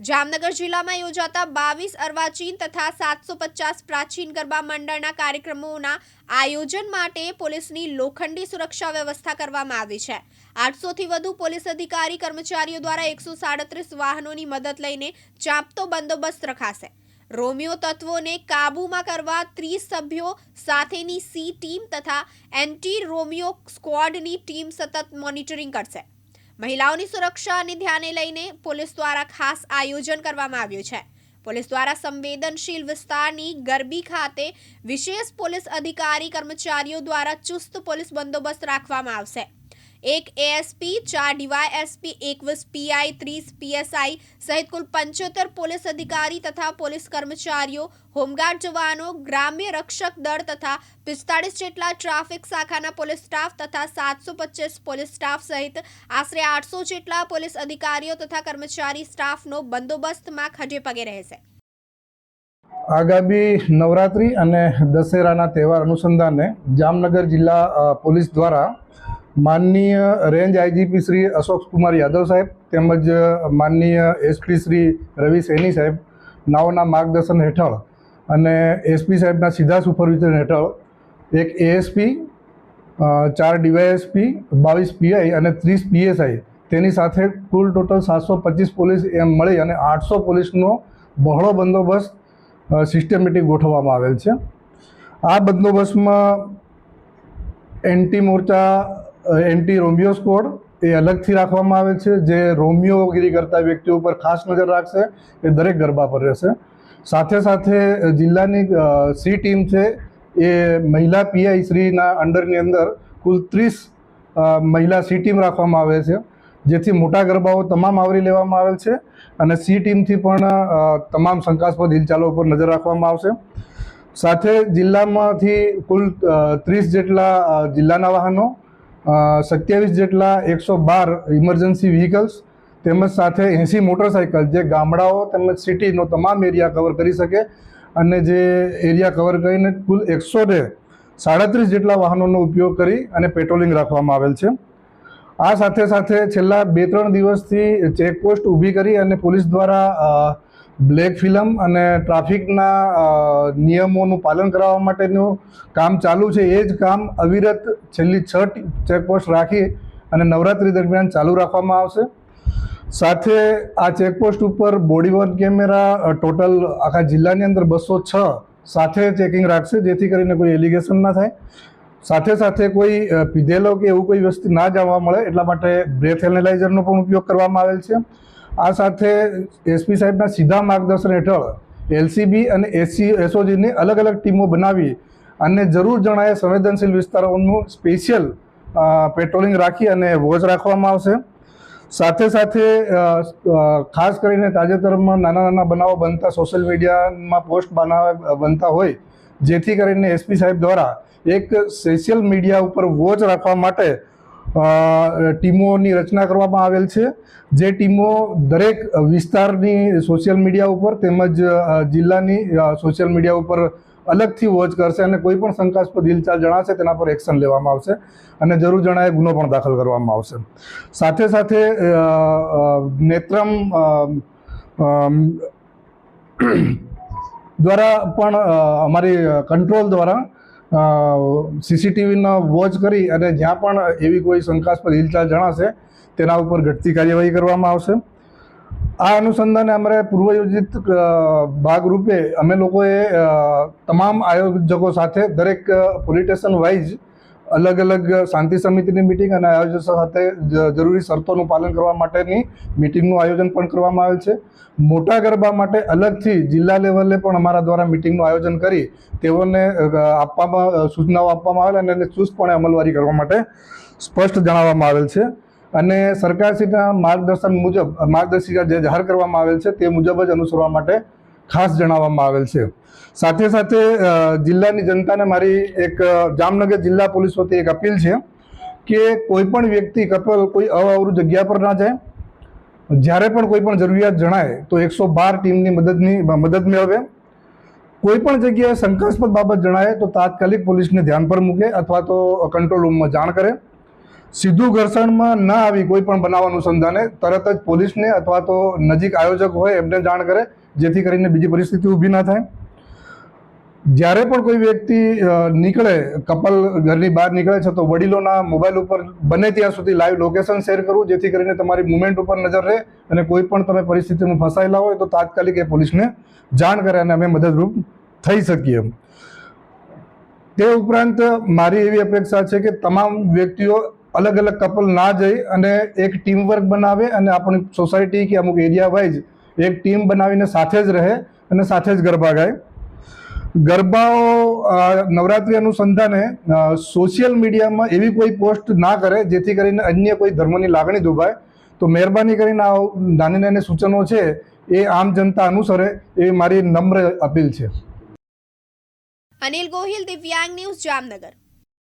જામનગર જિલ્લામાં યોજાતા બાવીસ અર્વાચીન તથા સાતસો પચાસ પ્રાચીન ગરબા મંડળના કાર્યક્રમોના આયોજન માટે પોલીસની લોખંડી સુરક્ષા વ્યવસ્થા કરવામાં આવી છે. આઠસોથી વધુ પોલીસ અધિકારી, કર્મચારીઓ દ્વારા એકસો સાડત્રીસ વાહનોની મદદ લઈને ચાંપતો બંદોબસ્ત રખાશે. રોમિયો તત્વોને કાબૂમાં કરવા ત્રીસ સભ્યો સાથેની સી ટીમ તથા એન્ટી રોમિયો સ્ક્વોડની ટીમ સતત મોનિટરિંગ કરશે. મહિલાઓની સુરક્ષાને ધ્યાને લઈને પોલીસ દ્વારા ખાસ આયોજન કરવામાં આવ્યું છે. પોલીસ દ્વારા સંવેદનશીલ વિસ્તારની ગરબી ખાતે વિશેષ પોલીસ અધિકારી કર્મચારીઓ દ્વારા ચુસ્ત પોલીસ બંદોબસ્ત રાખવામાં આવશે. એક એએસપી ચાર ડીવાયએસપી એકવીસ પીઆઈ ત્રીસ પીએસઆઈ સહિત કુલ પંચોતેર પોલીસ અધિકારી તથા પોલીસ કર્મચારીઓ હોમગાર્ડ જવાનો ગ્રામ્ય રક્ષક દળ તથા પિસ્તાળીસ જેટલા ટ્રાફિક શાખાના પોલીસ સ્ટાફ તથા સાતસો પચીસ પોલીસ સ્ટાફ સહિત આશરે આઠસો જેટલા પોલીસ અધિકારીઓ તથા કર્મચારી સ્ટાફનો બંદોબસ્તમાં ખડે પગે રહેશે આગામી નવરાત્રિ અને દશેરાના તહેવાર અનુસંધાને જામનગર જિલ્લા પોલીસ દ્વારા માનનીય રેન્જ આઈજીપી શ્રી અશોક કુમાર યાદવ સાહેબ તેમજ માનનીય એસપી શ્રી રવિ સૈની સાહેબ, નાઓના માર્ગદર્શન હેઠળ અને એસપી સાહેબના સીધા સુપરવિઝન હેઠળ એક એએસપી ચાર ડીવાયએસપી, બાવીસ પીઆઈ અને ત્રીસ પીએસઆઈ તેની સાથે કુલ ટોટલ સાતસો પચીસ પોલીસ એમ મળી અને આઠસો પોલીસનો બહોળો બંદોબસ્ત સિસ્ટમેટિક ગોઠવવામાં આવેલ છે. આ બંદોબસ્તમાં એન્ટી મોરચા એન્ટી રોમિયો સ્કોડ એ અલગથી રાખવામાં આવે છે. જે રોમિયોગીરી કરતા વ્યક્તિઓ ઉપર ખાસ નજર રાખશે. એ દરેક ગરબા પર રહેશે. સાથે સાથે જિલ્લાની સી ટીમ છે એ મહિલા પીઆઈ શ્રીના અંડરની અંદર કુલ ત્રીસ મહિલા સી ટીમ રાખવામાં આવે છે. જેથી મોટા ગરબાઓ તમામ આવરી લેવામાં આવેલ છે અને સી ટીમથી પણ તમામ શંકાસ્પદ હિલચાલો ઉપર નજર રાખવામાં આવશે. સાથે જિલ્લામાંથી કુલ ત્રીસ જેટલા જિલ્લાના વાહનો સત્યાવીસ જેટલા એકસો બાર ઇમરજન્સી વ્હીકલ્સ તેમજ સાથે એંસી મોટરસાઇકલ જે ગામડાઓ તેમજ સિટીનો તમામ એરિયા કવર કરી શકે અને જે એરિયા કવર કરીને કુલ એકસો ને સાડત્રીસ જેટલા વાહનોનો ઉપયોગ કરી અને પેટ્રોલિંગ રાખવામાં આવેલ છે. આ સાથે સાથે છેલ્લા બે ત્રણ દિવસથી ચેકપોસ્ટ ઊભી કરી અને પોલીસ દ્વારા બ્લેક ફિલ્મ અને ટ્રાફિકના નિયમોનું પાલન કરાવવા માટેનું કામ ચાલુ છે. એ જ કામ અવિરત છેલ્લી છ ચેકપોસ્ટ રાખી અને નવરાત્રિ દરમિયાન ચાલુ રાખવામાં આવશે. સાથે આ ચેકપોસ્ટ ઉપર બોડીવર્ન કેમેરા ટોટલ આખા જિલ્લાની અંદર બસો છ સાથે ચેકિંગ રાખશે, જેથી કરીને કોઈ એલિગેશન ના થાય. સાથે સાથે કોઈ પીધેલો કે એવું કોઈ વસ્તુ ના જાણવા મળે, એટલા માટે બ્રેથ એનાલાઇઝરનો પણ ઉપયોગ કરવામાં આવેલ છે. આ સાથે એસપી સાહેબના સીધા માર્ગદર્શન હેઠળ એલસીબી અને એસસી એસઓજીની અલગ અલગ ટીમો બનાવી અને જરૂર જણાય સંવેદનશીલ વિસ્તારોનું સ્પેશિયલ પેટ્રોલિંગ રાખી અને વોચ રાખવામાં આવશે. સાથે સાથે ખાસ કરીને તાજેતરમાં નાના નાના બનાવો બનતા સોશિયલ મીડિયામાં પોસ્ટ બનાવ બનતા હોય, જેથી કરીને એસપી સાહેબ દ્વારા એક સોશિયલ મીડિયા ઉપર વોચ રાખવા માટે ટીમોની રચના કરવામાં આવેલ છે. જે ટીમો દરેક વિસ્તારની સોશિયલ મીડિયા ઉપર તેમજ જિલ્લાની સોશિયલ મીડિયા ઉપર અલગથી વોચ કરશે અને કોઈ પણ શંકાસ્પદ હિલચાલ જણાશે તેના પર એક્શન લેવામાં આવશે અને જરૂર જણાય ગુનો પણ દાખલ કરવામાં આવશે. સાથે સાથે નેત્રમ દ્વારા પણ અમારી કંટ્રોલ દ્વારા સીસીટીવીનો વોચ કરી અને જ્યાં પણ એવી કોઈ શંકાસ્પદ હિલચાલ જણાશે, તેના ઉપર ઘટતી કાર્યવાહી કરવામાં આવશે. આ અનુસંધાને અમારે પૂર્વયોજિત ભાગરૂપે અમે લોકોએ તમામ આયોજકો સાથે દરેક પોલીસ સ્ટેશન વાઇઝ અલગ અલગ શાંતિ સમિતિની મિટિંગ અને આયોજન સાથે જરૂરી શરતોનું પાલન કરવા માટેની મિટિંગનું આયોજન પણ કરવામાં આવેલ છે. મોટા ગરબા માટે અલગથી જિલ્લા લેવલે પણ અમારા દ્વારા મિટિંગનું આયોજન કરી તેઓને આપવામાં સૂચનાઓ આપવામાં આવેલ અને એને ચુસ્તપણે અમલવારી કરવા માટે સ્પષ્ટ જણાવવામાં આવેલ છે. અને સરકારશ્રીના માર્ગદર્શન મુજબ, માર્ગદર્શિકા જે જાહેર કરવામાં આવેલ છે તે મુજબ જ અનુસરવા માટે ખાસ જણાવવામાં આવેલ છે. સાથે સાથે જિલ્લાની જનતાને મારી એક જામનગર જિલ્લા પોલીસ વતી એક અપીલ છે કે કોઈ પણ વ્યક્તિ, કપલ, કોઈ અવાવરું જગ્યા પર ના જાય. જ્યારે પણ કોઈ પણ જરૂરિયાત જણાય, તો એકસો બાર ટીમની મદદની મદદ મેળવે. કોઈ પણ જગ્યાએ શંકાસ્પદ બાબત જણાય, તો તાત્કાલિક પોલીસને ધ્યાન પર મૂકે અથવા તો કંટ્રોલ રૂમમાં જાણ કરે. સીધું ઘર્ષણમાં ન આવી કોઈ પણ બનાવ અનુસંધાને, તરત જ પોલીસને અથવા તો નજીક આયોજક હોય એમને જાણ કરે, જેથી કરીને બીજી પરિસ્થિતિ ઊભી ના થાય. જ્યારે પણ કોઈ વ્યક્તિ નીકળે, કપલ ઘરની બહાર નીકળે છે, તો વડીલોના મોબાઈલ ઉપર બને ત્યાં સુધી લાઈવ લોકેશન શેર કરવું, જેથી કરીને તમારી મુવમેન્ટ ઉપર નજર રહે અને કોઈ પણ તમે પરિસ્થિતિમાં ફસાયેલા હોય, તો તાત્કાલિક એ પોલીસને જાણ કરે અને અમે મદદરૂપ થઈ શકીએ તે ઉપરાંત મારી એવી અપેક્ષા છે કે તમામ વ્યક્તિઓ અલગ અલગ કપલ ના જઈ અને એક ટીમ વર્ક બનાવે અને આપણી સોસાયટી કે અમુક એરિયા વાઇઝ એક ટીમ બનાવીને સાથે જ રહે અને સાથે જ ગરબા ગાય. ગરબાઓ નવરાત્રી અનુસંધાને સોશિયલ મીડિયામાં એવી કોઈ પોસ્ટ ના કરે જેથી કરીને અન્ય કોઈ ધર્મની લાગણી દુભાય. તો મહેરબાની કરીને આ નાની નાની સૂચનો છે એ આમ જનતા અનુસરે એવી મારી નમ્ર અપીલ છે. અનિલ ગોહિલ, દિવ્યાંગ ન્યૂઝ જામનગર.